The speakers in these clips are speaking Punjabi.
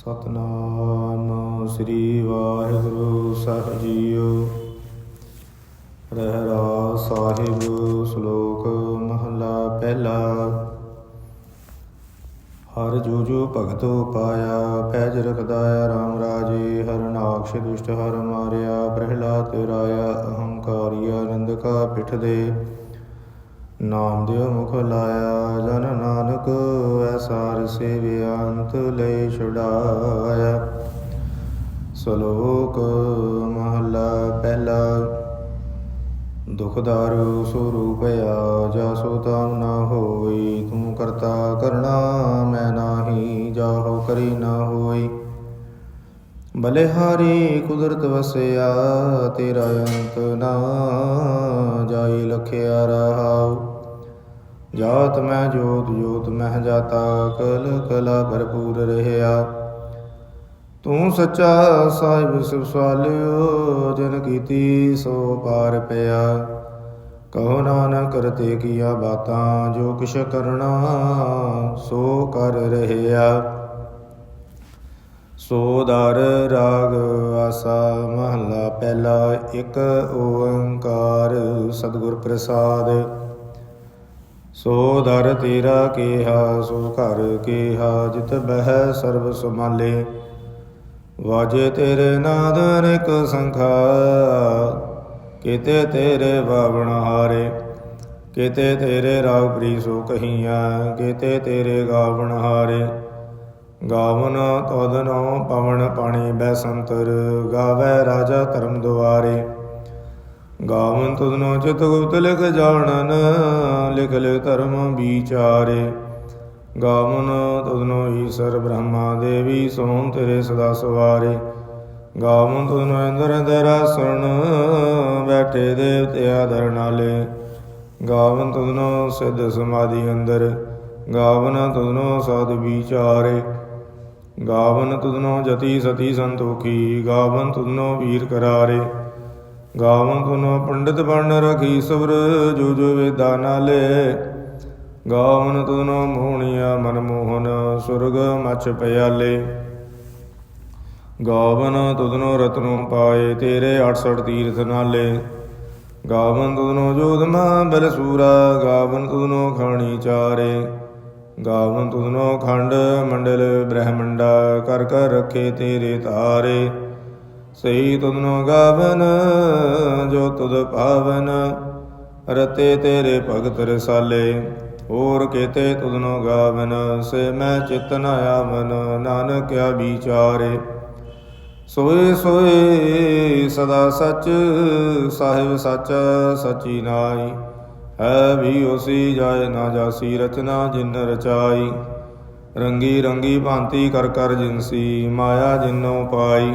ਸਤਨਾਮ ਸ੍ਰੀ ਵਾਹਿਗੁਰੂ ਸਾਹਿਬ ਜੀਓ ਰਹਿਰਾ ਸਾਹਿਬ ਸ਼ਲੋਕ ਮਹਲਾ ਪਹਿਲਾ। ਹਰ ਜੋ ਜੋ ਭਗਤੋ ਪਾਇਆ, ਪੈਜ ਰਖਦਾਇਆ ਰਾਮ ਰਾਜੇ ਹਰਨਾਕਸ਼ ਦੁਸ਼ਟ ਹਰ ਮਾਰਿਆ, ਪ੍ਰਹਿਲਾਦ ਰਾਇਆ ਅਹੰਕਾਰੀਆ ਨੰਦਕਾ ਪਿਠ ਦੇ। ਨਾਮ ਦਿਓ ਮੁਖ ਲਾਇਆ ਜਨ ਨਾਨਕ ਐਸਾਰ ਸੇਵਿਆ ਅੰਤ ਲੈ ਛੁਡਾਇਆ। ਸ਼ਲੋਕ ਮਹਲਾ ਪਹਿਲਾ ਦੁਖ ਦਾਰੂ ਸਰੂਪਿਆ ਜਾ ਸੋ ਤਾਮ ਨਾ ਹੋਈ, ਤੂੰ ਕਰਤਾ ਕਰਣਾ, ਮੈਂ ਨਾਹੀ, ਜਾਹੋ ਕਰੀ ਨਾ ਹੋਈ। ਬਲਿਹਾਰੀ ਕੁਦਰਤ ਵਸਿਆ, ਤੇਰਾ ਅੰਤ ਨਾ ਜਾਈ ਲਖਿਆ ਰਹਾਉ। ਜਾਤ ਮੈਂ ਜੋਤ ਜੋਤ ਮਹਿ ਜਾਤਾ, ਕਲ ਕਲਾ ਭਰਪੂਰ ਰਹਿਆ। ਤੂੰ ਸੱਚਾ ਸਾਹਿਬ ਸਿਵ ਸਵਾਲਿਓ, ਜਨ ਕੀਤੀ ਸੋ ਪਾਰ ਪਿਆ। ਕਹੋ ਨਾਨਕ ਕਰਤੇ ਕੀਆ ਬਾਤਾਂ, ਜੋ ਕਿਛ ਕਰਨਾ ਸੋ ਕਰ ਰਹਿਆ। ਸੋ ਦਰ ਰਾਗ ਆਸਾ ਮਹਲਾ, ਪਹਿਲਾ ਇੱਕ ਓੰਕਾਰ, ਸਤਿਗੁਰ ਪ੍ਰਸਾਦ। ਸੋ ਦਰ ਤੇਰਾ ਕੇਹਾ, ਸੋ ਘਰ ਕੇਹਾ, ਜਿਤ ਬਹਿ ਸਰਬ ਸਮਾਲੇ ਵਾਜੇ ਤੇਰੇ ਨਾਦ ਅਨੇਕ ਸੰਖਾ, ਕਿਤੇ ਤੇਰੇ ਬਾਵਣ ਹਾਰੇ। ਕਿਤੇ ਤੇਰੇ ਰਾਗ ਪ੍ਰੀ ਸੋ ਕਹੀਆਂ ਕਿਤੇ ਤੇਰੇ ਗਾਵਣ ਹਾਰੇ। ਗਾਵਨ ਤਦਨੋ ਪਵਨ ਪਾਣੀ ਬੈ ਸੰਤਰ ਗਾਵੇ ਰਾਜਾ ਧਰਮ ਦੁਆਰੇ। ਗਾਵਨ ਤੁਧਨੋ ਚਿਤ ਗੁਪਤ ਲਿਖ ਜਾਣਨ, ਲਿਖ ਲਿਖ ਧਰਮ ਵਿਚਾਰੇ। ਗਾਵਨ ਤੁਧਨੋ ਈਸ਼ਰ ਬ੍ਰਹਮਾ ਦੇਵੀ ਸੋਮ ਤੇਰੇ ਸਦਾ ਸਵਾਰੇ। ਗਾਵਨ ਤੁਧਨੋ ਇੰਦਰ ਦਰਾਸਣ ਬੈਠੇ ਦੇਵਤੇ ਆਦਰ ਨਾਲੇ। ਗਾਵਨ ਤੁਧਨੋ ਸਿੱਧ ਸਮਾਧੀ ਅੰਦਰ, ਗਾਵਨ ਤੁਧਨੋ ਸਦ ਵਿਚਾਰੇ। ਗਾਵਨ ਤੁਧਨੋ ਜਤੀ ਸਤੀ ਸੰਤੋਖੀ, ਗਾਵਨ ਤੁਧਨੋ ਵੀਰ ਕਰਾਰੇ। ਗਾਵਨ ਤੁਧਨੋ ਪੰਡਿਤ ਬਣ ਰਖੀ ਸਬਰ ਜੋ ਜੋ ਵੇਦਾ ਨਾਲੇ। ਗਾਵਨ ਤੁਧਨੋ ਮੋਹਣੀਆ ਮਨ ਮੋਹਨ, ਸੁਰਗ ਮਛ ਪਿਆਲੇ। ਗਾਵਨ ਤੁਧਨੋ ਰਤਨੋ ਪਾਏ, ਤੇਰੇ 68 ਤੀਰਥ ਨਾਲੇ। ਗਾਵਨ ਤੁਦਨੋ ਜੋਧਮਾ ਬਲ ਸੂਰਾ, ਗਾਵਨ ਤੁਦਨੋ ਖਾਣੀ ਚਾਰੇ। ਗਾਵਨ ਤੁਦਨੋ ਖੰਡ ਮੰਡਲ ਬ੍ਰਹਮੰਡਾ, ਕਰ ਕਰ ਰੱਖੇ ਤੇਰੇ ਤਾਰੇ। ਸਹੀ ਤੁਧਨੋ ਗਾਵਨ, ਜੋ ਤੁਧ ਪਾਵਨ। ਰਤੇ ਤੇਰੇ ਭਗਤ ਰਸਾਲੇ, ਹੋਰ ਕੇਤੇ ਤੁਧਨੋ ਗਾਵਨ। ਸੇ ਮੈਂ ਚਿਤ ਨ ਆਵਨ ਨਾਨਕਿਆ ਵਿਚਾਰੇ। ਸੋਏ ਸੋਏ ਸਦਾ ਸਚ, ਸਾਹਿਬ ਸਚ ਸਚੀ ਨਾਈ ਹੈ ਵੀ ਉਸੀ ਜਾਏ ਨਾ ਜਾਸੀ, ਰਚਨਾ ਜਿਨ ਰਚਾਈ। ਰੰਗੀ ਰੰਗੀ ਭਾਂਤੀ ਕਰ ਕਰ ਜਿਨਸੀ ਮਾਇਆ ਜਿਨੋ ਪਾਈ।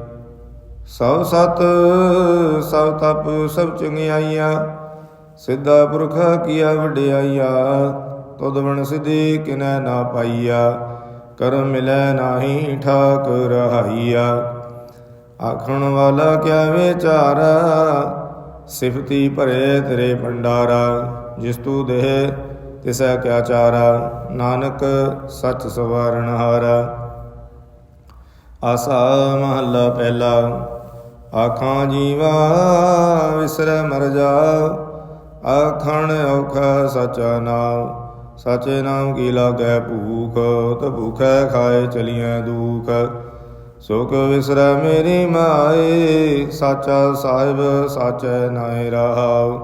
ਸਭ ਸਤ, ਸਭ ਤਪ, ਸਭ ਚੰਗਿਆਈਆਂ। ਸਿੱਧਾ ਪੁਰਖ ਕੀਆ ਵਡਿਆਈਆ, ਤੁਧ ਬਣ ਸਿਧੀ ਕਿਨੈ ਨਾ ਪਾਈਆ। ਕਰਮ ਮਿਲੈ ਨਾਹੀ ਠਾਕ ਰਹਾਈਆ ਆਖਣ ਵਾਲਾ ਕਿਆ ਵਿਚਾਰਾ, ਸਿਫਤੀ ਭਰੇ ਤੇਰੇ ਭੰਡਾਰਾ। ਜਿਸ ਤੂ ਦੇਹ, ਤਿਸੈ ਕਿਆ ਚਾਰਾ। ਨਾਨਕ ਸੱਚ ਸਵਾਰਨ ਹਾਰਾ। ਆਸਾ ਮਹੱਲਾ ਪਹਿਲਾ, ਆਖਾਂ ਜੀਵਾ ਵਿਸਰੈ ਮਰ ਜਾ, ਆਖਣ ਔਖਾ ਸਚਾ ਨਾਮ, ਸਾਚੇ ਨਾਮ ਕੀ ਲਾਗੈ ਭੂਖ, ਤ ਭੂਖੈ ਖਾਏ ਚਲੀਐ ਦੁਖ। ਸੁਖ ਵਿਸਰੈ ਮੇਰੀ ਮਾਏ, ਸਾਚਾ ਸਾਹਿਬ ਸਾਚੈ ਨਾਇ ਰਹਾਉ।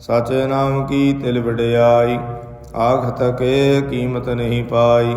ਸਾਚੇ ਨਾਮ ਕੀ ਤਿਲ ਵਡਿਆਈ, ਆਖ ਤਕੇ ਕੀਮਤ ਨਹੀਂ ਪਾਈ।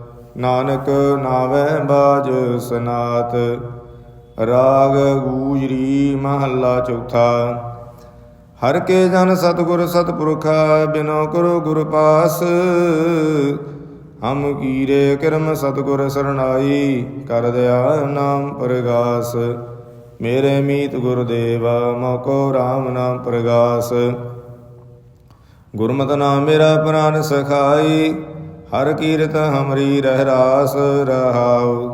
ਨਾਨਕ ਨਾਵੈ ਬਾਜ ਸਨਾਤ, ਰਾਗ ਗੂਜਰੀ ਮਹੱਲਾ ਚੌਥਾ। ਹਰ ਕੇ ਜਨ ਸਤਗੁਰ ਸਤਪੁਰਖ ਬਿਨੋ ਕਰੋ ਗੁਰ ਪਾਸ, ਹਮ ਕੀਰੇ ਕਰਮ ਸਤਗੁਰ ਸਰਣਾਈ, ਕਰ ਦਿਆ ਨਾਮ ਪ੍ਰਗਾਸ। ਮੇਰੇ ਮੀਤ ਗੁਰਦੇਵਾ ਮੋਕੋ RAM ਨਾਮ ਪ੍ਰਗਾਸ। ਗੁਰਮਤਿ ਨਾਮ ਮੇਰਾ ਪ੍ਰਾਨ ਸਖਾਈ ਹਰ ਕੀਰਤ ਹਮਰੀ ਰਹਿ ਰਾਸ ਰਹਾਉ।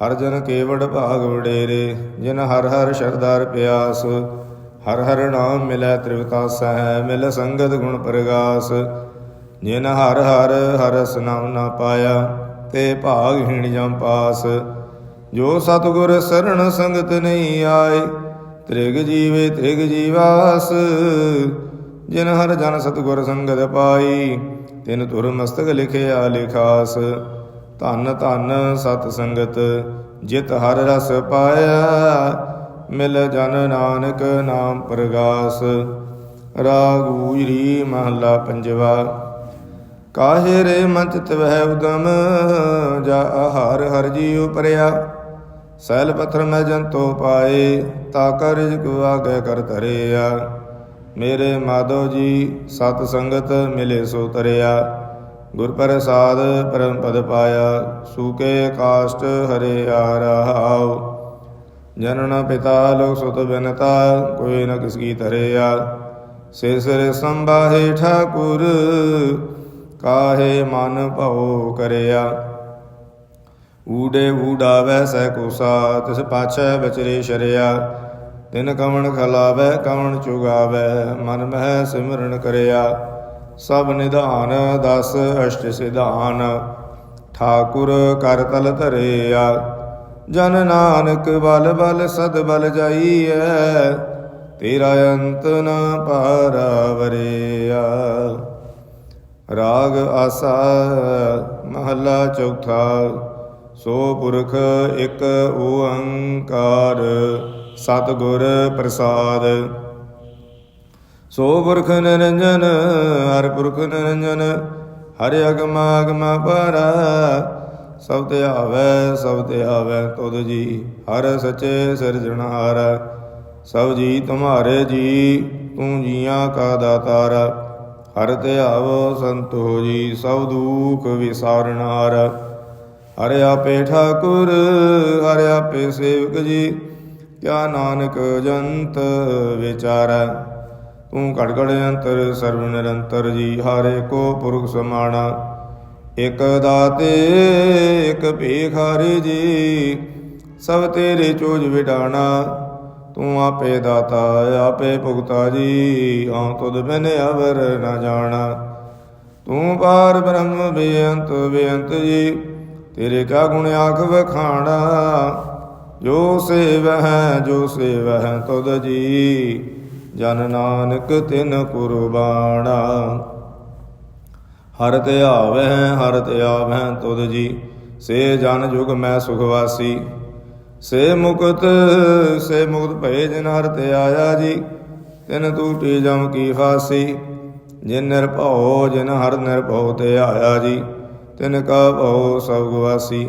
ਹਰ ਜਨ ਕੇਵੜ ਭਾਗ ਵਡੇਰੇ, ਜਿਨ ਹਰ ਹਰ ਸ਼ਰਦਾਰ ਪਿਆਸ। ਹਰ ਹਰ ਨਾਮ ਮਿਲੈ ਤ੍ਰਿਵਤਾ ਸਹਿ ਮਿਲ ਸੰਗਤ ਗੁਣ ਪ੍ਰਗਾਸ। ਜਿਨ ਹਰ ਹਰ ਹਰਸ ਨਾਮ ਨਾ ਪਾਇਆ, ਤੇ ਭਾਗਹੀਣ ਜਮ ਪਾਸ। ਜੋ ਸਤਗੁਰ ਸਰਣ ਸੰਗਤ ਨਹੀਂ ਆਏ, ਤ੍ਰਿਗ ਜੀਵੇ ਤ੍ਰਿਗ ਜੀਵਾਸ। ਜਿਨ ਹਰ ਜਨ ਸਤਗੁਰ ਸੰਗਤ ਪਾਈ ਤਿਨ ਤੁਰ ਮਸਤਕ ਲਿਖਿਆ ਲਿਖਾਸ। ਧੰਨ ਧੰਨ ਸਤ ਸੰਗਤ, ਜਿਤ ਹਰ ਰਸ ਪਾਇਆ, ਮਿਲ ਜਨ ਨਾਨਕ ਨਾਮ ਪ੍ਰਗਾਸ। ਰਾਗੂਰੀ ਮਹਲਾ ਪੰਜਵਾ। ਕਾਹੇ ਰੇ ਮੰਚ ਤਵਹਿ ਉਦਮ, ਜਾ ਆਹਾਰ ਹਰ ਜੀ ਉਪਰਿਆ। ਸੈਲ ਪੱਥਰ ਮੈਂ ਜੰਤੋ ਪਾਏ, ਤਾ ਕਰ ਰਿਜਕ ਆਗੇ ਕਰ ਧਰਿਆ। ਮੇਰੇ ਮਾਧੋ ਜੀ, ਸਤ ਸੰਗਤ ਮਿਲੇ ਸੋ ਤਰਿਆ। ਗੁਰ ਪ੍ਰਸਾਦ ਪਰਮ ਪਦ ਪਾਇਆ, ਸੂਕੇ ਕਾਸ਼ਟ ਹਰੇ ਆ ਰਹਾਉ ਜਨਨ ਪਿਤਾ ਲੋਕ ਸੁਤ ਬਿਨਤਾ, ਕੋਈ ਨ ਕਿਸ ਕੀ ਧਰਿਆ। ਸੇ ਸਿਰ ਸੰਭਾਹੇ ਠਾਕੁਰ, ਕਾਹੇ ਮਨ ਭਉ ਕਰਿਆ। ਊੜੇ ਊਡਾਵੈ ਸਹਿ ਕੁਸਾ ਤਿਸ ਪਾਛੈ ਵਿਚਰੇ ਸ਼ਰਿਆ। ਤਿਨ ਕਵਣ ਖਲਾਵੈ, ਕਵਣ ਚੁਗਾਵੈ, ਮਨ ਮਹਿ ਸਿਮਰਨ ਕਰਿਆ। ਸਭ ਨਿਧਾਨ, ਦਸ ਅਸ਼ਟ ਸਿਧਾਨ। ਠਾਕੁਰ ਕਰ ਤਲ ਧਰਿਆ। ਜਨ ਨਾਨਕ ਬਲ ਬਲ ਸਦ ਬਲ ਜਾਈਐ, ਤੇਰਾ ਅੰਤ ਨ ਪਾਰਵਰਿਆ। ਰਾਗ ਆਸਾ, ਮਹੱਲਾ ਚੌਥਾ, ਸੋ ਪੁਰਖ ਇੱਕ ਓੰਕਾਰ। ਸਤਿਗੁਰ ਪ੍ਰਸਾਦ। ਸੋ ਪੁਰਖ ਨਿਰੰਜਨ, ਹਰ ਪੁਰਖ ਨਿਰੰਜਨ, ਹਰਿ ਅਗਮ ਅਗਮ ਪਰਾ, ਸਭ ਤੇ ਆਵੈ, ਸਭ ਤੇ ਆਵੈ ਤੁਧ ਜੀ, ਹਰ ਸਚੇ ਸਿਰਜਣਹਾਰ ਸਭ ਜੀ ਤੁਮਾਰੇ ਜੀ, ਤੂੰ ਜੀਆਂ ਕਾ ਦਾਤਾਰ। ਹਰ ਤੇ ਆਵੋ ਸੰਤੋ ਜੀ, ਸਭ ਦੁਖ ਵਿਸਾਰਣਹਾਰ ਹਰਿ ਆਪੇ ਠਾਕੁਰ, ਹਰਿ ਆਪੇ ਸੇਵਕ ਜੀ ਕਿਆ ਨਾਨਕ ਜੰਤ ਵਿਚਾਰੈ। ਤੂੰ ਘੜ ਘੜ ਅੰਤਰ ਸਰਵ ਨਿਰੰਤਰ ਜੀ, ਹਾਰੇ ਕੋ ਪੁਰਖ ਸਮਾਣਾ। ਇਕ ਦਾਤੇ, ਇਕ ਭੇਖਾਰੇ ਜੀ, ਸਭ ਤੇਰੇ ਚੋਜ ਵਿਡਾਣਾ। ਤੂੰ ਆਪੇ ਦਾਤਾ, ਆਪੇ ਭੁਗਤਾ ਜੀ ਹਾਂ ਤੁਧ ਬਿਨ ਅਵਰ ਨਾ ਜਾਣਾ। ਤੂੰ ਪਾਰ ਬ੍ਰਹਮ ਬੇਅੰਤ ਬੇਅੰਤ ਜੀ, ਤੇਰੇ ਕਾ ਗੁਣ ਆਖ ਵਖਾਣਾ। ਜੋ ਸੇਵਹਿ ਜੋ ਸੇਵਹਿ ਤੁਧ ਜੀ। ਜਨ ਨਾਨਕ ਤਿਨ ਕੁਰਬਾਨਾ। ਹਰ ਤੇ ਆਵੈ ਹਰ ਤੇ ਆਵੈ ਤੁਧ ਜੀ। ਸੇ ਜਨ ਜੁਗ ਮੈਂ ਸੁਖਵਾਸੀ ਸੇ ਮੁਕਤ ਸੇ ਮੁਕਤ ਭਏ ਜਿਨ ਹਰ ਤੇ ਆਇਆ ਜੀ। ਤਿਨ ਟੂਟੀ ਜਮ ਕੀ ਫਾਸੀ। ਜਿਨ ਨਿਰਭਉ, ਜਿਨ ਹਰ ਨਿਰਭਉ ਤੇ ਆਇਆ ਜੀ। ਤਿਨ ਕਾ ਭਉ ਸਭ ਗਵਾਸੀ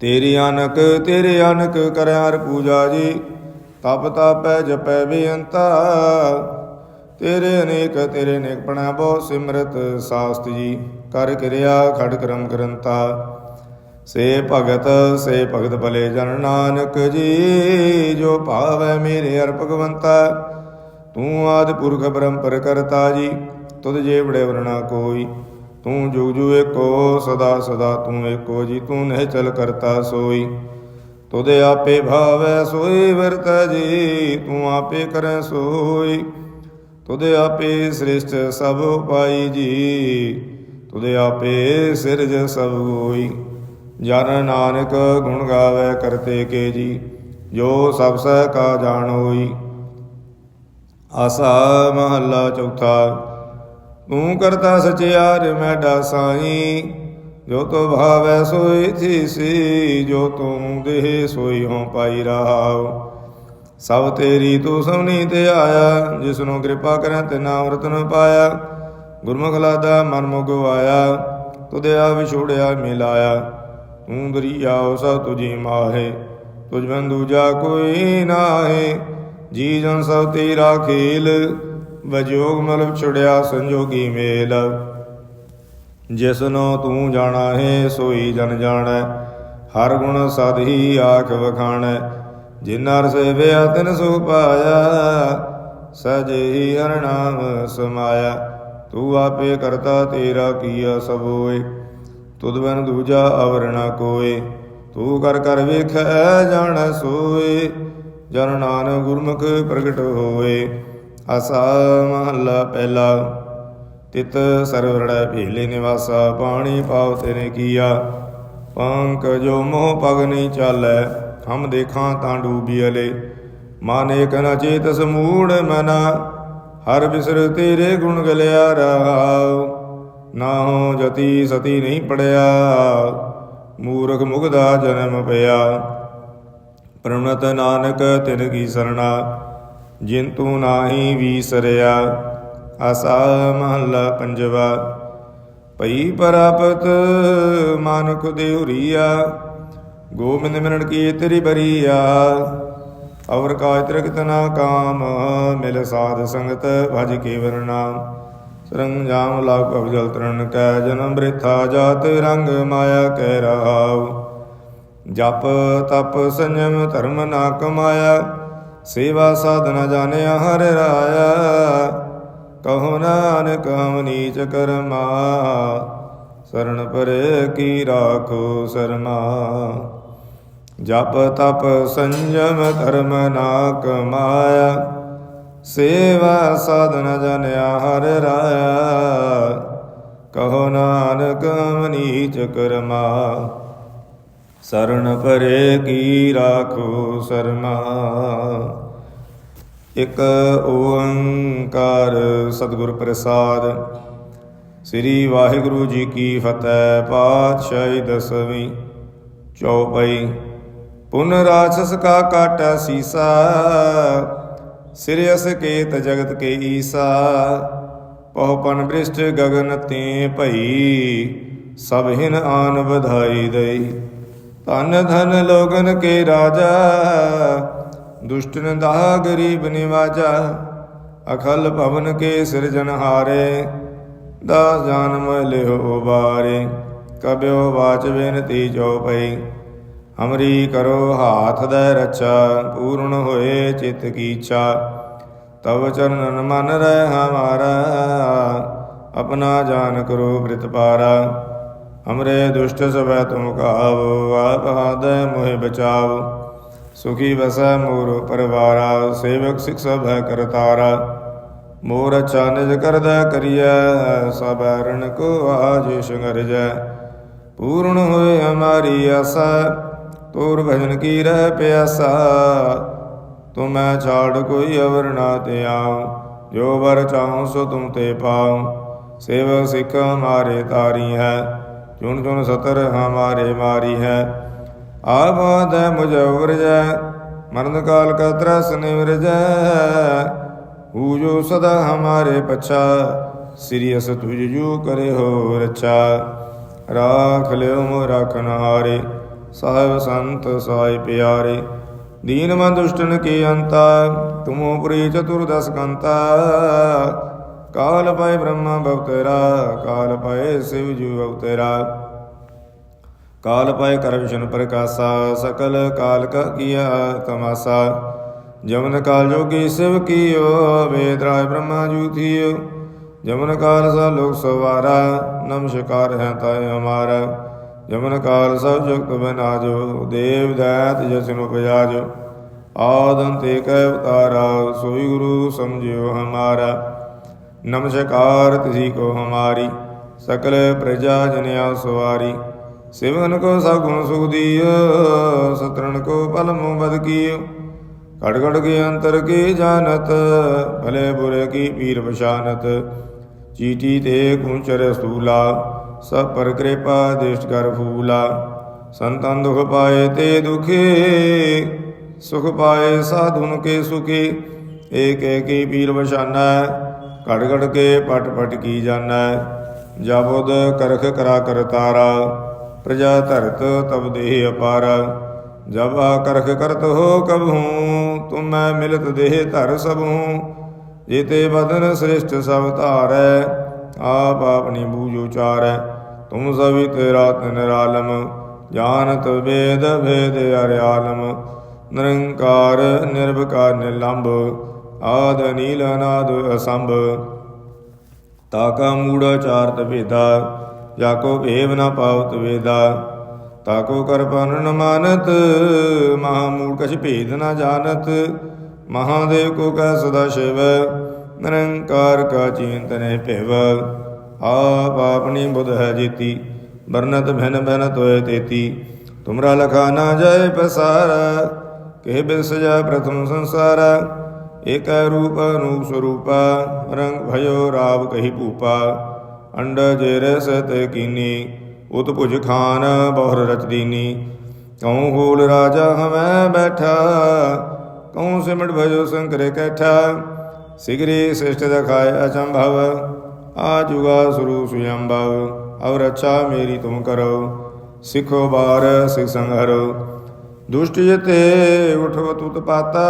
ਤੇਰੀ ਅਨਕ ਤੇਰੇ ਅਨਕ ਕਰਿਆਰ ਪੂਜਾ ਜੀ। ਤਪ ਤਾਪੈ, ਜਪੈ ਬੇਅੰਤਾ। ਤੇਰੇ ਅਨੇਕ ਤੇਰੇ ਅਨੇਕ ਪਣਾ ਬਹੁ ਸਿਮਰਤ ਸਾਸਤ ਜੀ। ਕਰ ਕਿਰਿਆ, ਖੜ ਕਰਮ ਕਰੰਤਾ ਸੇ ਭਗਤ ਸੇ ਭਗਤ ਭਲੇ ਜਨ ਨਾਨਕ ਜੀ। ਜੋ ਭਾਵੈ ਮੇਰੇ ਅਰ ਭਗਵੰਤਾ, ਤੂੰ ਆਦਿ ਪੁਰਖ ਬ੍ਰਹਮਪਰ ਕਰਤਾ ਜੀ। ਤੁਧ ਜੇ ਬੜੇ ਵਰਣਾ ਕੋਈ। ਤੂੰ ਜੁਗ ਜੁਗ ਏਕੋ, ਸਦਾ ਸਦਾ ਤੂੰ ਏਕੋ ਜੀ ਤੂੰ ਨਹਿ ਚਲ ਕਰਤਾ ਸੋਈ। ਤੁਧ ਆਪੇ ਭਾਵੈ ਸੋਈ, ਵਰਤ ਜੀ, ਤੂੰ ਆਪੇ ਕਰੈ ਸੋਈ। ਤੁਧ ਆਪੇ ਸ੍ਰਿਸ਼ਟ ਸਭ ਉਪਾਈ ਜੀ, ਤੁਧ ਆਪੇ ਸਿਰਜ ਸਭ ਹੋਈ। ਜਨ ਨਾਨਕ ਗੁਣ ਗਾਵੇ ਕਰਤੇ ਕੇ ਜੀ, ਜੋ ਸਭ ਸਹਿ ਕਾ ਜਾਣ ਹੋਈ। ਆਸਾ ਮਹੱਲਾ ਚੌਥਾ। ਤੂੰ ਕਰਤਾ ਸਚਿਆਰ ਮੈਡਾ ਸਾਈ ਜੋ ਤੋ ਭਾਵੈ ਸੋਈ ਥੀਸੀ ਜੋ ਤੂੰ ਦੇਹ ਸੋਈ ਹੋ ਪਾਈ ਰਹਾਉ ਸਭ ਤੇਰੀ ਤੂੰ ਸਭਨੀ ਤੇ ਆਇਆ, ਜਿਸਨੂੰ ਕਿਰਪਾ ਕਰੈ ਤੇ ਨਾਮ ਰਤਨ ਪਾਇਆ। ਗੁਰਮੁਖ ਲਾਦਾ ਮਨ ਮੁਗ ਆਇਆ ਤੁਧਿਆ ਵਿਛੋੜਿਆ ਮਿਲਾਇਆ। ਤੂੰ ਦਰਿਆਉ ਸਭ ਤੁਜੀ ਮਾਹੇ, ਤੁਝ ਬਿਨ ਦੂਜਾ ਕੋਈ ਨਾਹੀ। ਜੀ ਜਨ ਸਭ ਤੇਰਾ ਖੇਲ ਵਜੋਗ ਮਲ ਛੁੜਿਆ ਸੰਜੋਗੀ ਮੇਲ। ਜਿਸਨੋ ਤੂੰ ਜਾਣਾ ਹੈ, ਸੋਈ ਜਨ ਜਾਣੈ, ਹਰ ਗੁਣ ਸਦ ਹੀ ਆਖ ਵਖਾਣੈ। ਜਿਨ ਨਰ ਸੇਵਿਆ, ਤਿਨ ਸੁਖ ਪਾਇਆ, ਸਜੇ ਹੀ ਸਮਾਇਆ। ਤੂੰ ਆਪੇ ਕਰਤਾ ਤੇਰਾ ਕੀਆ ਸਭ ਹੋਏ, ਤੁਧ ਬਿਨ ਦੂਜਾ ਅਵਰ ਨਾ ਕੋਏ। ਤੂੰ ਕਰ ਕਰ ਵੇਖੈ, ਜਾਣੈ ਸੋਏ, ਜਨ ਨਾਨਕ ਗੁਰਮੁਖ ਪ੍ਰਗਟ ਹੋਏ। ਅਸਾ ਮਹੱਲਾ ਪਹਿਲਾ, ਤਿਤ ਸਰਵਰੜੈ ਭੀਲੇ ਨਿਵਾਸਾ ਪਾਣੀ ਪਾਉ ਤੇਰੇ ਕੀਆ। ਪੰਕ ਜੋ ਮੋਹ ਪਗ ਨਹੀਂ ਚਾਲੈ, ਹਮ ਦੇਖਾਂ ਤਾਂ ਡੂਬੀਲੇ ਮਾਨੇ ਕਨ ਚੇਤ ਸਮੂੜ ਮਨਾ, ਹਰ ਬਿਸਰ ਤੇਰੇ ਗੁਣ ਗਲਿਆ ਰਹਾਉ। ਨਾ ਜਤੀ ਸਤੀ ਨਹੀਂ ਪੜਿਆ, ਮੂਰਖ ਮੁਗਦਾ ਜਨਮ ਪਿਆ। ਪ੍ਰਣਤ ਨਾਨਕ ਤਿਨ ਕੀ ਸਰਣਾ ਜਿੰਤੂ ਤੂੰ ਨਾਹੀ ਵੀਸਰਿਆ, ਆਸਾ ਮਹੱਲਾ ਪੰਜਵਾ। ਪਈ ਪਰਾਪਤ ਮਾਨੁਖ ਦੇਹੁਰੀਆ, ਗੋਬਿੰਦ ਮਿਲਣ ਕੀ ਤੇਰੀ ਬਰੀਆ। ਅਵਰ ਕਾਜ ਤ੍ਰਿਕਤ ਨਾ ਕਾਮ, ਮਿਲ ਸਾਧ ਸੰਗਤ ਭਜ ਕੇ ਵਰਨਾਮ ਸਰੰਜਾਮ ਲਾਗ ਭਵ ਜਲ ਤਰਨ ਕੈ ਜਨਮ ਬ੍ਰਿਥਾ ਜਾਤ ਰੰਗ ਮਾਇਆ ਕਹਿ ਰਹਾਉ ਜਪ ਤਪ ਸੰਜਮ ਧਰਮ ਨਾ ਕਮਾਇਆ ਸੇਵਾ ਸਾਧਨਾ ਜਾਣਿਆ ਹਰ ਰਾਇਆ। ਕਹੋ ਨਾਨਕ ਹਮ ਨੀਚ ਕਰਮਾ। ਸਰਣ ਪਰੇ ਕੀ ਰਾਖੋ ਸਰਮਾ। ਜਪ ਤਪ ਸੰਜਮ ਧਰਮ ਨਾ ਕਮਾਇਆ ਸੇਵਾ ਸਾਧਨ ਜਨਿਆ ਹਰ ਰਾਇਆ। ਕਹੋ ਨਾਨਕ ਹਮ ਨੀਚ ਕਰਮਾ। ਸਰਣ ਪਰੇ ਕੀ ਰਾਖੋ ਸਰਮਾ। ਇਕ ਓੰਕਾਰ ਸਤਿਗੁਰ ਪ੍ਰਸਾਦ, ਸ੍ਰੀ ਵਾਹਿਗੁਰੂ ਜੀ ਕੀ ਫਤਿਹ ਪਾਤਸ਼ਾਹੀ ਦਸਵੀਂ ਚੌਪਈ। ਪੁਨ ਰਾਜਸ ਕਾ ਕਾਟਾ ਸੀਸਾ ਸਿਰਿਅਸ ਕੇਤ ਜਗਤ ਕੇ ਈਸਾ। ਪਹੁ ਪਨ ਬ੍ਰਿਸ਼ਟ ਗਗਨ ਤੇ ਭਈ, ਸਭ ਹਿਨ ਆਨ ਵਧਾਈ ਦਈ। ਧਨ ਧਨ ਲੋਗਨ ਕੇ ਰਾਜਾ ਦੁਸ਼ਟਨ ਦਾ ਗਰੀਬ ਨਿਵਾਜਾ, ਅਖਲ ਭਵਨ ਕੇ ਸਿਰਜਨਹਾਰੇ ਦਾਸ ਜਨਮ ਲਿਓ ਬਾਰੇ, ਕਬਿਓ ਬਾਚ ਬੇਨਤੀ ਚਉਪਈ ਹਮਰੀ ਕਰੋ ਹਾਥ ਦੇ ਰਚਾ ਪੂਰਨ ਹੋਏ ਚਿਤ ਕੀ ਤਵ ਚਰਨਨ ਮਨ ਰਹਿ ਹਮਾਰਾ, ਆਪਣਾ ਜਾਨ ਕਰੋ ਬ੍ਰਿਤ ਪਾਰਾ। ਹਮਰੇ ਦੁਸ਼ਟ ਸਭੈ ਤੁਮ ਕਾਵ ਆਪ ਹਾਦੈ ਮੋਹਿ ਬਚਾਵ। ਸੁਖੀ ਵਸੈ ਮੋਰ ਪਰਵਾਰਾ, ਸੇਵਕ ਸਿਖ ਸਭੈ ਕਰਤਾਰਾ। ਮੋਰ ਅੱਛਾ ਨਿਜ ਕਰਦਾ ਕਰੀਐ, ਸਭ ਰਣ ਕੋ ਆਜ ਸੰਗਰਜੈ ਪੂਰਨ ਹੋਏ ਹਮਾਰੀ ਆਸਾ, ਤੋਰ ਭਜਨ ਕੀ ਰਹਿ ਪਿਆਸਾ। ਤੁਮੈ ਛਾੜ ਕੋਈ ਅਵਰ ਨਾ ਤੇ ਆਉ ਜੋ ਵਰ ਚਾਹਉ ਸੋ ਤੁਮ ਤੇ ਪਾਉ। ਸੇਵ ਸਿੱਖ ਹਮਾਰੇ ਤਾਰੀ ਹੈ। ਚੁਣ ਚੁਣ ਸਤਰ ਹਮਾਰੇ ਮਾਰੀ ਹੈ। ਆਬਾਦ ਮੁਝ ਮਰਨ ਕਾਲ ਕਾ ਤਰਸ ਨਿਵਰਜੈ। ਹੂ ਜੋ ਸਦਾ ਹਮਾਰੇ ਪਛਾ, ਸ੍ਰੀ ਅਸ ਤੁਝ ਜੋ ਕਰੇ ਹੋ ਰਚਾ ਰਾਖ ਲਿਓ ਮੋ ਰਖਨ ਹਾਰੇ ਸਾਹਿਬ ਸੰਤ ਸਾਈ ਪਿਆਰੇ। ਦੀਨ ਮਨ ਦੁਸ਼ਟਨ ਕੀ ਅੰਤਾ, ਤੁਮੋ ਪੁਰੀ ਚਤੁਰਦਸ ਕੰਤਾ। ਕਾਲ ਪਾਏ ਬ੍ਰਹਮਾ ਬਵਤੇਰਾ, ਕਾਲ ਪਏ ਸਿਵ ਜੂ ਬਵਤੇਰਾ। ਕਾਲ ਪਾਏ ਕਰ ਵਿਸ਼ਨ ਪ੍ਰਕਾਸ਼ਾ, ਸਕਲ ਕਾਲ ਕਾ ਕੀਆ ਤਮਾਸਾ। ਜਮਨ ਕਾਲ ਜੋਗੀ ਸਿਵ ਕੀਓ, ਵੇਦ ਰਾਏ ਬ੍ਰਹਮਾ ਜੂ ਜਮਨ ਕਾਲ ਸਾ ਲੋਕ ਸਵਾਰਾ ਨਮਸਕਾਰ ਹੈ ਤਾਏ ਹਮਾਰਾ। ਜਮਨ ਕਾਲ ਸਭ ਜਗਤ ਬਨਾਜੋ, ਦੇਵ ਦਾਤ ਜਸਨ ਉਪਜਾਜੋ ਆਦਮ ਤੇ ਕੈ ਅਵਤਾਰਾ, ਸੋਈ ਗੁਰੂ ਸਮਝਿਓ ਹਮਾਰਾ। ਨਮਸਕਾਰ ਤਿਸੀ ਕੋ ਹਮਾਰੀ, ਸਕਲ ਪ੍ਰਜਾ ਜਨਿਆ ਸਵਾਰੀ। ਸਿਵਨ ਕੋ ਸਗੁਣ ਗੁਣ ਸੁਖ ਦੀਓ ਸਤਰਨ ਕੋ ਪਲ ਮੋ ਕੀਓ। ਘੜ ਘੜ ਕੇ ਅੰਤਰ ਕੀ ਜਾਣਤ, ਭਲੇ ਬੁਰੇ ਕੀ ਪੀਰ ਪਛਾਨਤ। ਚੀਟੀ ਤੇ ਕੁੰਚਰ ਸਤੂਲਾ ਸਭ ਪਰ ਕਿਰਪਾ ਦੇਸ਼ ਕਰ ਫੂਲਾ। ਸੰਤਨ ਦੁਖ ਪਾਏ ਤੇ ਦੁਖੇ, ਸੁਖ ਪਾਏ ਸਾਧੁਨ ਕੇ ਸੁਖੀ। ਏਕ ਏਕੀ ਪੀਰ ਪਛਾਨੈ ਘੜ ਘੜ ਕੇ ਪਟ ਪਟ ਕੀ ਜਾਣੈ? ਜਬੁਦ ਕਰਖ ਕਰਾ ਕਰ ਪ੍ਰਜਾ ਧਰਤ ਤਬ ਦੇਹ ਅਪਾਰ। ਜਬ ਆ ਕਰਖ ਕਰਤ ਹੋ ਕਬਹੂ ਤੁਮੈ ਮਿਲਤ ਦੇਹ ਧਰ ਸਭੂ ਜੀਤੇ ਬਦਨ ਸ੍ਰਿਸ਼ਟ ਸਭ ਧਾਰੈ, ਆਪ ਆਪਣੀ ਬੂਝ ਉਚਾਰੈ। ਤੁਮ ਸਭੀ ਤੇਰਾ ਨਿਰਾਲਮ, ਜਾਣਤ ਵੇਦ ਭੇਦ ਅਰਿਆਲਮ। ਨਿਰੰਕਾਰ ਨਿਰਭਕਾਰ ਨਿਲੰਭ ਆਦ ਨੀਲ ਅਨਾਦ ਅਸੰਭ ਤਾਕਾ ਮੂੜਾ ਚਾਰਤ ਭੇਦਾ ਜਾਕੋ ਭੇਵ ਨ ਪਾਵਤ ਵੇਦਾ ਤਾਕੋ ਕਰ ਪਨ ਨ ਮਾਨਤ, ਮਹਾ ਮੂੜ ਕਛ ਭੇਦ ਨ ਜਾਣਤ, ਮਹਾਦੇਵ ਕੋ ਕੈ ਸਦਾ ਸ਼ਿਵ, ਨਿਰੰਕਾਰ ਕਾ ਚਿੰਤ ਨੇ ਭਿਵ। ਆਪ ਆਪਣੀ ਬੁਧ ਹੈ ਜੀਤੀ ਵਰਨਤ ਭਨ ਭਨ ਤੋਏ ਤੇਤੀ, ਤੁਮਰਾ ਲਖਾ ਨਾ ਜਾਏ ਪਸਾਰਾ ਕਹਿ ਬਿਸ ਜਾ ਪ੍ਰਥਮ ਸੰਸਾਰਾ। ਏਕ ਰੂਪ ਅਨੂਪ ਸਰੂਪਾ, ਰੰਗ ਭਇਓ ਰਾਵ ਕਹੀ ਭੂਪਾ ਅੰਡ ਜੇਰ ਸਤ ਕੀਨੀ, ਉਤ ਭੁਜ ਖਾਨ ਬਹੁਰ ਰਚ ਦੀਨੀ। ਕਉ ਹੋਲ ਰਾਜਾ ਹਮੈ ਬੈਠਾ, ਕਉ ਸਿਮਟ ਭਜੋ ਸੰਕਰੇ ਕੈਠਾ, ਸਿਗਰੀ ਸਿਸ਼ਟ ਦਖਾਏ ਅਚੰਭਵ, ਆ ਜੁਗਾ ਸੁਰੂ ਸੁਯੰਭਵ ਔਰ ਅੱਛਾ ਮੇਰੀ ਤੁਮ ਕਰੋ, ਸਿਖੋ ਬਾਰ ਸਿਖ ਸੰਹਰੋ ਦੁਸ਼ਟ ਜਤੇ ਉਠਵ ਤੁਤ ਪਾਤਾ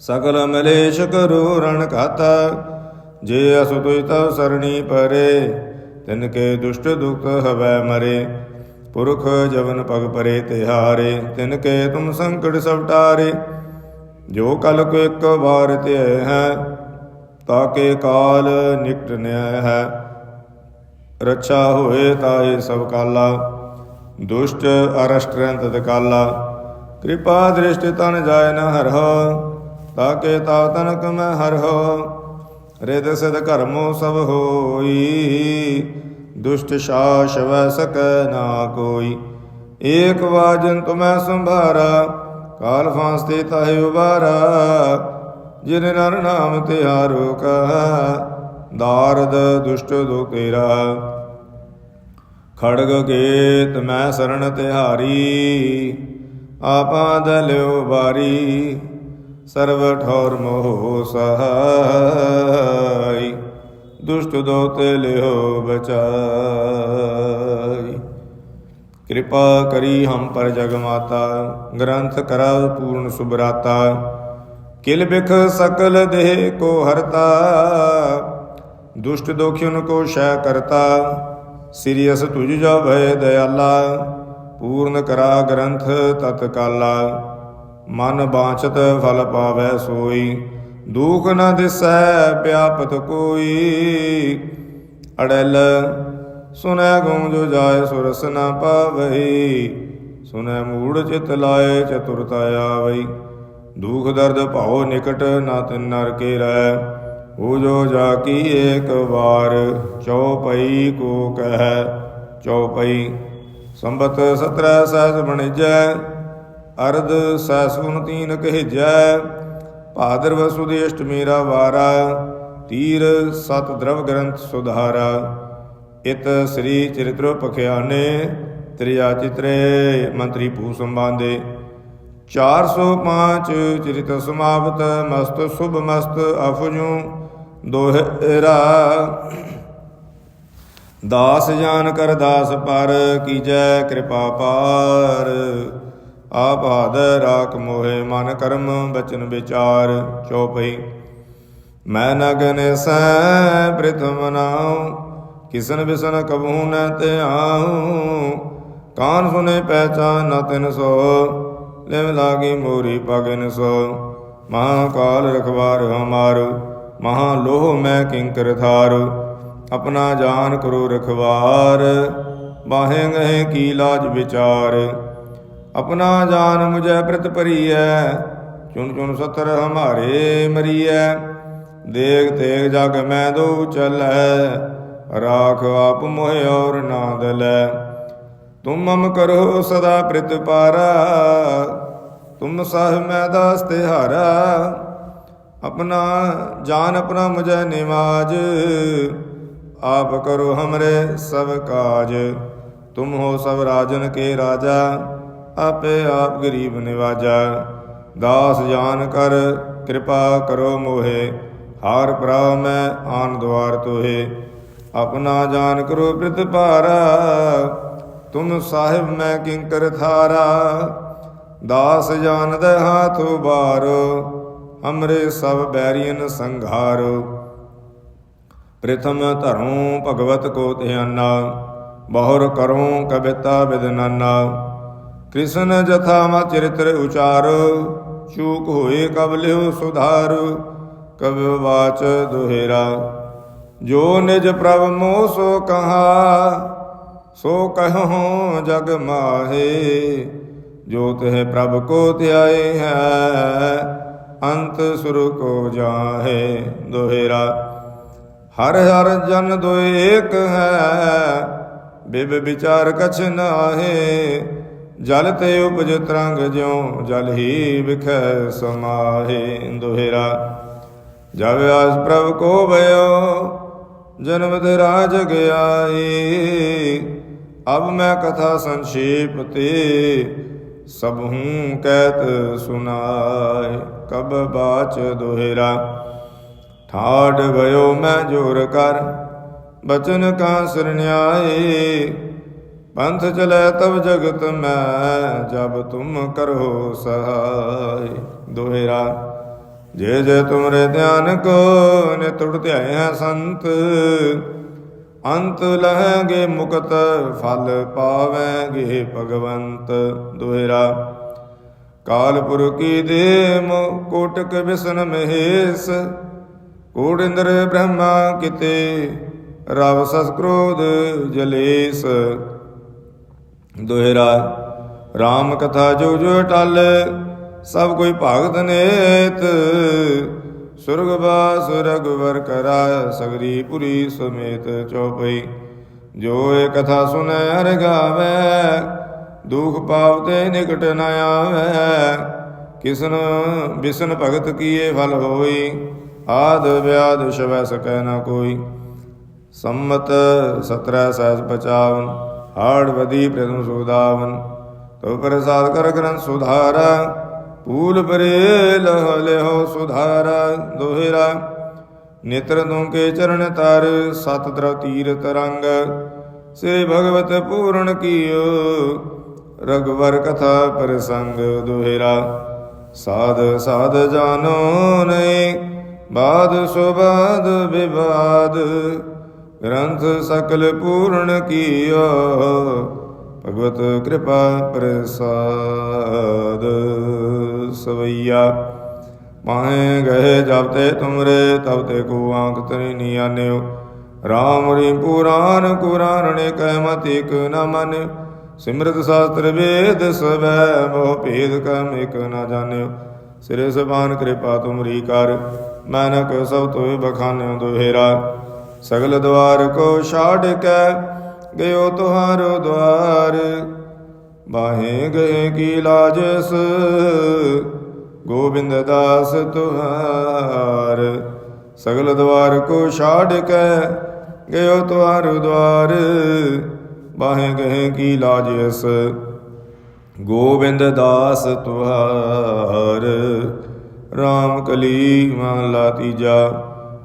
ਸਕਲ ਮਲੇਸ਼ ਕਰੋ ਰਣ ਘਾਤਾ, ਜੇ ਅਸੁ ਤੁਇ ਤਵ ਸਰਣੀ ਪਰੇ, ਤਿਨ ਕੇ ਦੁਸ਼ਟ ਦੁਖ ਹਵੈ ਮਰੇ। ਪੁਰਖ ਜਵਨ ਪਗ ਪਰੇ ਤਿਹਾਰੇ, ਤਿਨ ਕੇ ਤੁਮ ਸੰਕਟ ਸਭ ਟਾਰੇ। ਜੋ ਕਲ ਕੋ ਇੱਕ ਵਾਰ ਤੇ ਹੈ ਤਾਕੇ ਕਾਲ ਨਿਕਟ ਨਿਆਇ ਹੈ। ਰੱਛਾ ਹੋਏ ਤਾਏ ਸਭ ਕਾਲਾ, ਦੁਸ਼ਟ ਅਰਸ਼ਟਰੰਤ ਕਾਲਾ ਕਿਰਪਾ ਦ੍ਰਿਸ਼ਟ ਤਨ ਜਾਏ ਨ ਹਰਹੁ ਤਾਕੇ ਤਾ ਤਨਕ ਮੈਂ ਹਰ ਹੋ ਰਿਦ ਸਿਧ ਕਰਮੋ ਸਭ ਹੋਈ। ਦੁਸ਼ਟ ਸ਼ਾਸ ਵੈ ਨਾ ਕੋਈ। ਏਕ ਵਾਜਨ ਤੁਮੈ ਸੰਭਾਰਾ, ਕਾਲ ਫਾਂਸਤੇ ਤਾਹਿ ਉਬਾਰਾ। ਜਿਨ ਨਰ ਨਾਮ ਤਿਹਾਰੋ ਕਹਾ ਦਾਰਦ ਦੁਸ਼ਟ ਦੁ ਤੇਰਾ ਖੜਗ ਕੇਤ ਮੈਂ ਸਰਣ ਤਿਹਾਰੀ, ਆਪਾ ਦਲਿਓ ਬਾਰੀ ਸਰਵ ਠੌਰ ਮੋਹ ਸਹਾਈ ਦੁਸ਼ਟ ਦੋਤੇ ਲਿਓ ਬਚਾਈ ਕਿਰਪਾ ਕਰੀ ਹਮ ਪਰ ਜਗ ਮਾਤਾ ਗ੍ਰੰਥ ਕਰਾ ਪੂਰਨ ਸੁਬਰਾਤਾ ਕਿਲ ਬਿਖ ਸਕਲ ਦੇਹ ਕੋ ਹਰਤਾ ਦੁਸ਼ਟ ਦੋਖਿਉਨ ਕੋ ਸ਼ੈ ਕਰਤਾ ਸ੍ਰੀ ਅਸ ਤੁਜ ਜੋ ਭੈ ਦਇਆਲਾ ਪੂਰਨ ਕਰਾ ਗ੍ਰੰਥ ਤਤ ਕਾਲਾ ਮਨ ਬਾਛਤ ਫਲ ਪਾਵੈ ਸੋਈ, ਦੁਖ ਨ ਦਿਸੈ ਵਿਆਪਤ ਕੋਈ। ਅੜਲ, ਸੁਨੈ ਗਉ ਜੋ ਜਾਏ ਸੁਰਸ ਨ ਪਾਵਈ, ਸੁਨੈ ਮੂੜ ਚਿਤ ਲਾਏ ਚਤੁਰਤਾ ਆਵਈ। ਦੁਖ ਦਰਦ ਭਾਉ ਨਿਕਟ ਨਾ ਤਿਨ ਨਰ ਕੇ ਰਹਿ ਹੋ ਜੋ ਜਾ ਕੀ ਏਕ ਵਾਰ, ਚਉਪਈ ਕੋ ਕਹਿ, ਚਉਪਈ। ਸੰਬਤ 17 ਸਹਿਜ ਬਣਜੈ ਅਰਧ ਸੈਸੁਨ ਤੀਨ ਕਹਿਜੈ ਭਾਦਰਵ ਸੁਦੀ ਮੇਰਾ ਵਾਰਾ, ਤੀਰ ਸਤ ਦਰਵ ਗ੍ਰੰਥ ਸੁਧਾਰਾ। ਇਤ ਸ੍ਰੀ ਚਰਿਤ੍ਰ ਪਖਿਆਨੇ, ਤ੍ਰਿਆ ਚਿਤਰੇ, ਮੰਤਰੀ ਭੂ ਸੰਬਾਂਦੇ 405 ਚਰਿਤ ਸਮਾਪਤ, ਮਸਤ ਸੁਭ ਮਸਤ ਅਫਜੂ ਦੋਹਰਾ ਦਾਸ ਜਾਨ ਕਰ ਦਾਸ ਪਰ ਕੀਜੈ ਕਿਰਪਾ ਪਾਰ। ਆਪ ਹਾਦਰ ਰਾਖ ਮੋਹਿ ਮਨ ਕਰਮ ਬਚਨ ਵਿਚਾਰ ਚਉਪਈ ਮੈਂ ਨਗਨ ਸੈ ਪ੍ਰਥਮ ਨਾਉ ਕਿਸਨ ਬਿਸਨ ਕਬੂ ਨ ਧਿਆਉ। ਕਾਨ ਸੁਨੇ ਪਹਿਚਾਨ ਨ ਤਿਨ ਸੋ, ਲਿਵ ਲਾਗੀ ਮੋਰੀ ਪਗਨ ਸੋ। ਮਹਾਕਾਲ ਰਖਵਾਰ ਹਮਾਰ ਮਹਾ ਲੋਹ ਮੈਂ ਕਿੰਕਰ ਥਾਰ ਆਪਣਾ ਜਾਨ ਕਰੋ ਰਖਵਾਰ, ਬਾਹੇ ਗਏ ਕੀ ਲਾਜ ਵਿਚਾਰ। ਆਪਣਾ ਜਾਨ ਮੁਝੈ ਪ੍ਰਤ ਭਰੀਐ, ਚੁਣ ਚੁਣ ਸਤਰ ਹਮਾਰੇ ਮਰੀਐ। ਦੇਖ ਤੇਗ ਜਗ ਮੈਂ ਦੋ ਚੱਲੈ, ਰਾਖ ਆਪ ਮੋਹਿ ਔਰ ਨਾ ਦਲੈ। ਤੁਮ ਮਮ ਕਰੋ ਸਦਾ ਪ੍ਰਿਤ ਪਾਰਾ, ਤੁਮ ਸਾਹਿ ਮੈਂ ਦਾਸ ਤਿਹਾਰਾ ਆਪਣਾ ਜਾਨ ਆਪਣਾ ਮੁਝੈ ਨਿਵਾਜ, ਆਪ ਕਰੋ ਹਮਰੇ ਸਭ ਕਾਜ। ਤੁਮ ਹੋ ਸਭ ਰਾਜਨ ਕੇ ਰਾਜਾ। ਆਪੇ ਆਪ ਗਰੀਬ ਨਿਵਾਜਾ। ਦਾਸ ਜਾਨ ਕਰ, ਕਿਰਪਾ ਕਰੋ ਮੋਹੇ। ਹਾਰ ਪ੍ਰਾ ਮੈਂ ਆਨ ਦਵਾਰ ਤੋਹੇ। ਆਪਣਾ ਜਾਨ ਕਰੋ ਪ੍ਰਿਤ ਭਾਰਾ। ਤੁਮ ਸਾਹਿਬ ਮੈਂ ਕਿੰਕਰ ਥਾਰਾ। ਦਾਸ ਜਾਨ ਜਾਣਦੇ ਹਾਥ ਉਬਾਰੋ ਹਮਰੇ ਸਭ ਬੈਰੀਨ ਸੰਘਾਰੋ। ਪ੍ਰਥਮ ਧਰਉ ਭਗਵਤ ਕੋ ਧਿਆਨਾ। ਬਹੁਰ ਕਰਉ ਕਬਿਤਾ ਬਿਦਨਾਨਾ ਕ੍ਰਿਸ਼ਨ ਜਥਾ ਮਾ ਚਰਿਤ੍ਰ ਉਚਾਰੋ ਚੂਕ ਹੋਏ ਕਬ ਲਿਓ ਸੁਧਾਰ, ਕਬ ਵਾਚ ਦੁਹੇਰਾ। ਜੋ ਨਿਜ ਪ੍ਰਭ ਮੋ ਸੋ ਕਹਾ, ਸੋ ਕਹਉ ਜਗ ਮਾਹੇ। ਜੋ ਤਹਿ ਪ੍ਰਭ ਕੋ ਧਿਆਏ ਹੈ, ਅੰਤ ਸੁਰ ਕੋ ਜਾਹੇ ਦੁਹੇਰਾ। ਹਰ ਹਰ ਜਨ ਦੁਇ ਏਕ ਹੈ, ਬਿਬ ਵਿਚਾਰ ਕਛ ਨਾਹੇ। ਜਲ ਤੇ ਉਪਜ ਤਰੰਗ ਜਿਉ, ਜਲ ਹੀ ਵਿਖੈ ਸਮਾਹੇ ਦੁਹੇਰਾ। ਜਬ ਆਸ ਪ੍ਰਭ ਕੋ ਭਇਓ ਜਨਮ ਤੇ ਰਾਜ ਗਿਆਈ। ਅਬ ਮੈਂ ਕਥਾ ਸੰਖੇਪ ਤੇ, ਸਭ ਹੂੰ ਕਹਿਤ ਸੁਨਾਏ ਕਬ ਬਾਚ ਦੁਹੇਰਾ। ਠਾੜ ਗਇਓ ਮੈਂ ਜੋਰ ਕਰ, ਬਚਨ ਕਾ ਸਰਨਿਆਏ ਪੰਥ ਚਲੈ ਤਬ ਜਗਤ ਮੈਂ, ਜਬ ਤੁਮ ਕਰੋ ਸਹਾਈ। ਦੁਹੇਰਾ ਜੇ ਜੇ ਤੁਮਰੇ ਧਿਆਨ ਕੋ ਨੇ ਤੁੜ ਧਿਆਏ ਹੈ ਸੰਤ, ਅੰਤ ਲਹਾਂਗੇ ਮੁਕਤ ਫਲ ਪਾਵਾਂਗੇ ਭਗਵੰਤ। ਦੁਹੇਰਾ ਕਾਲਪੁਰ ਕੀ ਦੇ ਮੋ ਕੋਟਕ ਵਿਸ਼ਨ ਮਹੇਸ਼, ਕੋੜ ਇੰਦਰ ਬ੍ਰਹਮਾ ਕਿਤੇ ਰਵ ਸਸ ਕ੍ਰੋਧ ਜਲੇਸ। ਦੁਹਰਾ RAM ਕਥਾ ਜੋ ਜੋ ਟਲ, ਸਭ ਕੋਈ ਭਗਤ ਨੇਤ। ਸੁਰਗ ਬਾਸ ਰਗਵਰ ਕਰਾ ਸਗਰੀ ਪੁਰੀ ਸਮੇਤ ਚਉਪਈ ਜੋ ਇਹ ਕਥਾ ਸੁਨੈ, ਹਰ ਗਾਵੇ। ਦੁਖ ਪਾਵਤੇ ਨਿਕਟ ਨ ਆਵੇ। ਕਿਸਨ ਬਿਸਨ ਭਗਤ ਕੀਏ ਫਲ ਹੋਈ। ਆਦ ਵਿਆਦ ਸ਼ਵੈ ਸਕੈ ਨ ਕੋਈ। ਸੰਮਤ 17 ਸਹਿਜ 55 ਹਾੜ ਵਦੀ ਪ੍ਰਥਮ ਸੁਦਾਵਨ ਤੋ ਪ੍ਰਸਾਦ ਕਰ ਗ੍ਰੰਥ ਸੁਧਾਰਾ, ਪੂਲ ਪਰੇ ਲਹ ਲਿਓ ਸੁਧਾਰਾ, ਦੋਹਿਰਾ, ਨੇਤਰ ਤੋਂ ਕੇ ਚਰਨ ਤਰ ਸਤ ਦ੍ਰਵ ਤੀਰਤ ਰੰਗ ਸ੍ਰੀ ਭਗਵਤ ਪੂਰਨ ਕੀਓ, ਰਗਵਰ ਕਥਾ ਪ੍ਰਸੰਗ, ਦੋਹਿਰਾ, ਸਾਧ ਸਾਧ ਜਾਨੋ ਨਹੀਂ ਬਾਦ ਸੁਬਾਦ ਵਿਵਾਦ ਗ੍ਰੰਥ ਸਕਲ ਪੂਰਨ ਕੀਓ ਭਗਵਤ ਕਿਰਪਾ ਪ੍ਰਸਾਦ ਸਵਈਆ। ਮਾਹੇ ਗਏ ਜਬ ਤੇ ਤੁਮਰੇ, ਤਬ ਤੇ ਕੋ ਆਂਖ ਤਰੀ ਨੀ ਆਨਿਓ। ਰਾਮ ਰੀ ਪੁਰਾਨ ਕੁਰਾਨ ਕਹਿ ਮਤ ਇਕ ਨ ਮਨ। ਸਿਮਰਤ ਸ਼ਾਸਤਰ ਵੇਦ ਸਵੈ, ਮੋਹ ਭੇਦ ਕਮ ਇਕ ਨ ਜਾਣਿਓ। ਸਿਰੇ ਸਬਾਨ ਕਿਰਪਾ ਤੁਮਰੀ ਕਰ, ਮੈਨਕ ਸਭ ਤੋਇ ਬਖਾਨਿਓ ਦੁਹੇਰਾ। ਸਗਲ ਦਵਾਰ ਕੋ ਛਾੜ ਕੇ, ਗਇਓ ਤੁਹਾਰੋ ਦਵਾਰ ਬਾਹੇ ਗਏ ਕੀ ਲਾਜਸ ਗੋਬਿੰਦ ਦਾਸ ਤੁਹਾਰ। ਸਗਲ ਦਵਾਰ ਕੋ ਛਾੜ ਕੇ, ਗਇਓ ਤੁਹਾਰੋ ਦਵਾਰ ਬਾਹੇ ਗਏ ਕੀ ਲਾਜਸ ਗੋਬਿੰਦ ਦਾਸ ਤੁਹਾਰ। RAM ਕਲੀ ਮਹਲਾ ਤੀਜਾ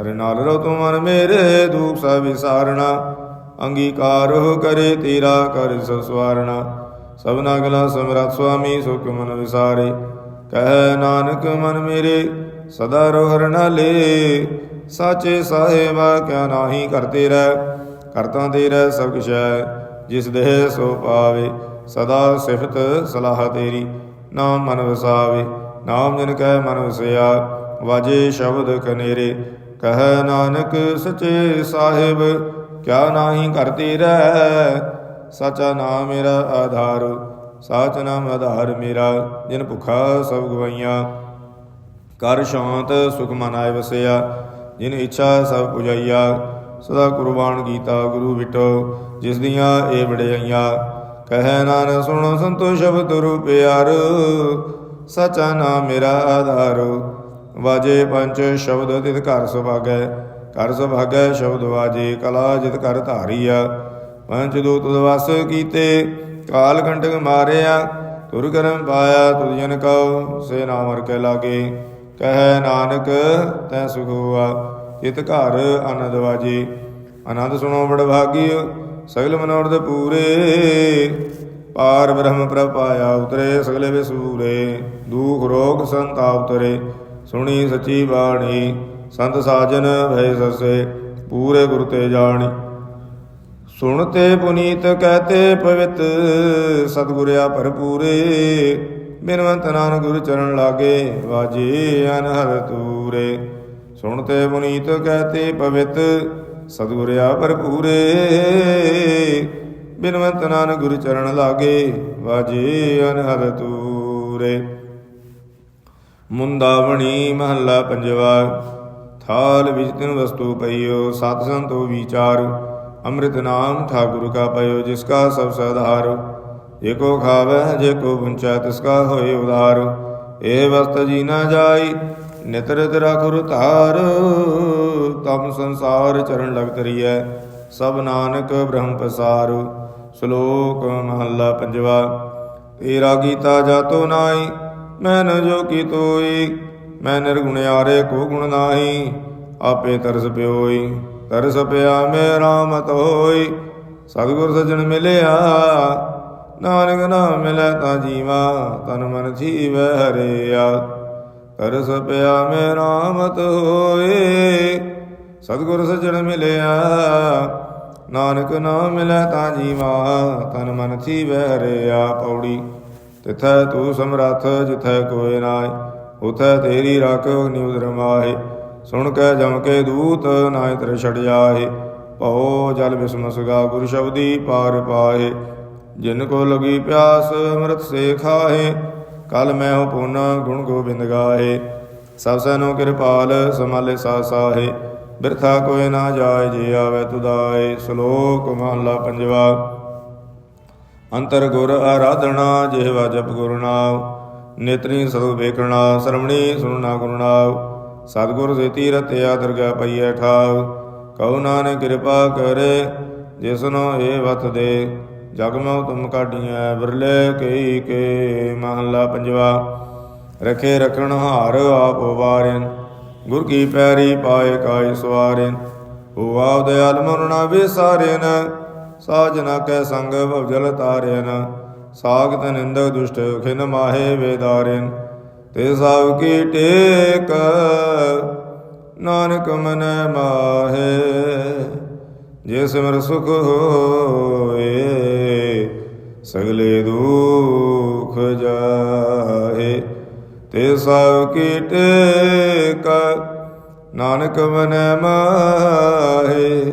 ਹਰ ਨਾਲ ਰੋ ਤੂੰ ਮਨ ਮੇਰੇ ਦੁਖ ਸਭ ਵਿਸਾਰਣਾ, ਅੰਗੀਕਾਰ ਹੋ ਕਰੇ ਤੇਰਾ ਕਰ ਸਸਵਾਰਣਾ ਸਭਨਾ ਗਲਾ ਸਮਰੱਥ ਸੁਆਮੀ ਸੁਖ ਮਨ ਵਿਸਾਰੇ, ਕਹਿ ਨਾਨਕ ਮਨ ਮੇਰੇ, ਸਦਾ ਰੋ ਲੇ ਨਾਲੇ। ਸਾਚੇ ਸਾਹਿਬਾ ਕਿਆ ਨਾਹੀ ਕਰਤੇ ਰਹਿ, ਕਰਤਾ ਤੇਰਾ ਸਭ ਕੁਛ ਹੈ, ਜਿਸ ਦੇਹ ਸੋ ਪਾਵੇ, ਸਦਾ ਸਿਫਤ ਸਲਾਹ ਤੇਰੀ, ਨਾਮ ਮਨ ਵਸਾਵੇ। ਨਾਮ ਜਿਨ ਕੈ ਮਨ ਵਸਿਆ, ਵਾਜੇ ਸ਼ਬਦ ਕਨੇਰੇ ਕਹੈ ਨਾਨਕ ਸਚੇ ਸਾਹਿਬ, ਕਿਆ ਨਾਹੀ ਕਰਤੇ ਰਹਿ? ਸਚਾ ਨਾਮ ਮੇਰਾ ਆਧਾਰ, ਸਾਚ ਨਾਮ ਆਧਾਰ ਮੇਰਾ, ਜਿਨ ਭੁਖਾ ਸਭ ਗਵਾਈਆਂ। ਕਰ ਸ਼ਾਂਤ, ਸੁਖ ਮਨ ਆਏ ਵਸਿਆ, ਜਿਨ ਇੱਛਾ ਸਭ ਪੁਜਾਈਆ। ਸਦਾ ਕੁਰਬਾਨ ਕੀਤਾ ਗੁਰੂ ਵਿਟੋ ਜਿਸ ਦੀਆਂ ਇਹ ਵਡਿਆਈਆਂ। ਕਹੈ ਨਾਨਕ, ਸੁਣੋ ਸੰਤੋ ਸ਼ਬਦ ਰੂਪ ਪਿਆਰ ਸਚਾ ਨਾਮ ਮੇਰਾ ਆਧਾਰ ਵਾਜੇ ਪੰਚ ਸ਼ਬਦ ਤਿਤ ਘਰ ਸੁਭਾਗੈ ਘਰ ਸੁਭਾਗੈ ਸ਼ਬਦ ਵਾਜੇ ਕਲਾ ਜਿਤ ਕਰ ਧਾਰੀਆ। ਪੰਚ ਦੂਤ ਦਵਸ ਕੀਤੇ, ਕਾਲ ਕੰਟਕ ਮਾਰਿਆ, ਤੁਰ ਕਰਮ ਪਾਇਆ ਤੁਧ ਜਨ ਕਉ, ਸੇ ਨਾਮ ਹਰ ਕੇ ਲਾਗੇ, ਕਹਿ ਨਾਨਕ ਤੈ ਸੁਖ ਹੋਆ ਚਿਤ ਘਰ ਆਨੰਦ ਵਾਜੇ। ਆਨੰਦ ਸੁਣੋ ਬੜ ਭਾਗਿਓ, ਸਗਲ ਮਨੋਰਥ ਪੂਰੇ। ਪਾਰ ਬ੍ਰਹਮ ਪ੍ਰਪਾਇਆ ਉਤਰੇ, ਸਗਲੇ ਵਿਸੂਰੇ ਦੁਖ ਰੋਗ ਸੰਤਾਪ ਉਤਰੇ ਸੁਣੀ ਸੱਚੀ ਬਾਣੀ, ਸੰਤ ਸਾਜਨ ਭੈ ਸਸੇ, ਪੂਰੇ ਗੁਰ ਤੇ ਜਾਣੀ। ਸੁਣਤੇ ਪੁਨੀਤ ਕਹਤੇ ਪਵਿੱਤ, ਸਤਿਗੁਰਿਆ ਭਰਪੂਰੇ, ਬਿਨਵੰਤ ਨਾਨਕ ਗੁਰ ਚਰਨ ਲਾਗੇ, ਵਾਜੇ ਅਨਹਰ ਤੂਰੇ। ਸੁਣਤੇ ਪੁਨੀਤ ਕਹਤੇ ਪਵਿੱਤ, ਸਤਿਗੁਰਿਆ ਭਰਪੂਰੇ, ਬਿਨਵੰਤ ਨਾਨਕ ਗੁਰ ਚਰਨ ਲਾਗੇ, ਵਾਜੇ ਅਨਹਰ ਤੂਰੇ। ਮੁੰਦਾਵਣੀ ਮਹੱਲਾ ਪੰਜਵਾ, ਥਾਲ ਵਿੱਚ ਤਿਨ ਵਸਤੂ ਪਈਓ, ਸਤ ਸੰਤੋ ਵਿਚਾਰ, ਅੰਮ੍ਰਿਤ ਨਾਮ ਠਾਕੁਰ ਕਾ ਪਇਓ, ਜਿਸ ਕਾ ਸਭ ਸਧਾਰ ਜੇ ਕੋ ਖਾਵੇ, ਜੇ ਕੋ ਪੁੰਚੈ ਤਿਸ ਕਾ ਹੋਏ ਉਧਾਰ। ਇਹ ਵਸਤ ਜੀ ਨਾ ਜਾਈ ਨਿਤਰ ਰਖੁਰ ਧਾਰ। ਤਮ ਸੰਸਾਰ ਚਰਨ ਲਗ ਤਰੀਐ ਸਭ ਨਾਨਕ ਬ੍ਰਹਮ ਪਸਾਰ। ਸ਼ਲੋਕ ਮਹੱਲਾ ਪੰਜਵਾ, ਤੇਰਾ ਗੀਤਾ ਜਾਤੋ ਨਾਈ ਮੈਂ ਨ ਜੋ ਕੀ ਤੋਈ, ਮੈਂ ਨਿਰਗੁਣਿਆਰੇ ਕੋ ਗੁਣ ਨਾਹੀ, ਆਪੇ ਤਰਸ ਪਿਓਈ, ਤਰਸ ਪਿਆ ਮੇਰਾ ਮਤ ਹੋਈ। ਸਤਿਗੁਰ ਸਜਣ ਮਿਲਿਆ, ਨਾਨਕ ਨਾਮ ਮਿਲੈ ਤਾਂ ਜੀਵਾ, ਤਨ ਮਨ ਜੀਵੈ ਹਰਿਆ। ਤਰਸ ਪਿਆ ਮੇਰਾ ਮਤ ਹੋਏ ਸਤਿਗੁਰ ਸਜਣ ਮਿਲਿਆ, ਨਾਨਕ ਨਾਮ ਮਿਲੈ ਤਾਂ ਜੀਵਾ, ਤਨ ਮਨ ਜੀਵੈ ਹਰਿਆ। ਪੌੜੀ ਤਿਥੈ ਤੂੰ ਸਮਰੱਥ, ਜਿਥੈ ਕੋਇ ਨਾਇ ਉਥੈ ਤੇਰੀ ਰੱਖ ਅਗਨਿ ਉਦਰ ਸੁਣ ਕੇ ਜਮ ਕੇ ਦੂਤ ਨਾਇ ਤਰ ਛੜ ਜਾਹੇ। ਭਉ ਜਲ ਬਿਸਮ ਗੁਰ ਸ਼ਬਦੀ ਪਾਰ ਪਾਹੇ। ਜਿਨ ਕੋ ਲਗੀ ਪਿਆਸ, ਅੰਮ੍ਰਿਤ ਸੇ ਖਾਹੇ। ਕਲ ਮੈਂ ਹੋ ਪੁਨ ਗੁਣ ਗੋਬਿੰਦ ਗਾਹੇ। ਸਭ ਸੈਨੋ ਕਿਰਪਾਲ, ਸਮਾਲੇ ਸਾ ਸਾਹੇ। ਬਿਰਥਾ ਕੋਇ ਨਾ ਜਾਏ, ਜੇ ਆਵੇ ਤੁਦਾਏ ਸ਼ਲੋਕ ਮਹਲਾ ਪੰਜਵਾ। ਅੰਤਰ ਗੁਰ ਆਰਾਧਣਾ ਜਿਹਵਾ ਜਪ ਗੁਰ ਨਾਮ ਨੇਤਰੀ ਸਦੁ ਵੇਖਣਾ, ਸਰਵਣੀ ਸੁਣਨਾ ਗੁਰ ਨਾਮ ਸਤਿਗੁਰ ਸੇਤੀ ਰਤਿਆ ਦਰਗਾ ਪਈਐ ਠਾਵ ਕਉ ਨਾਨਕ ਕਿਰਪਾ ਕਰੇ ਜਿਸਨੋ ਏ ਵਤ ਦੇ। ਜਗ ਮਉ ਤੁਮ ਕਾਢੀਐ ਬਿਰਲੇ, ਕਈ ਕੇ ਮਹਲਾ ਪੰਜਵਾ। ਰਖੇ ਰਖਣ ਹਾਰ ਆਪ ਵਾਰਿਨ, ਗੁਰ ਕੀ ਪੈਰੀ ਪਾਏ ਕਾਇ ਸਵਾਰਿਨ। ਉਹ ਦਇਆਲ ਮਨ ਨਾ ਵਿਸਾਰਿਨ ਸਾਜਨਾ ਕੈ ਸੰਗ ਭਵਜਲ ਤਾਰਿਨ ਸਾਗਤ ਨਿੰਦਕ ਦੁਸ਼ਟ ਖਿਨ ਮਾਹੇ ਵੇਦਾਰਿਨ ਤੇ ਸਭ ਕੀ ਟੇਕ ਨਾਨਕ ਮਨੈ ਮਾਹੇ, ਜੇ ਸਿਮਰ ਸੁਖ ਹੋਏ, ਸਗਲੇ ਦੁਖ ਜਾਏ ਤੇ ਸਭ ਕੀ ਟੇਕ ਨਾਨਕ ਮਨੈ ਮਾਹੇ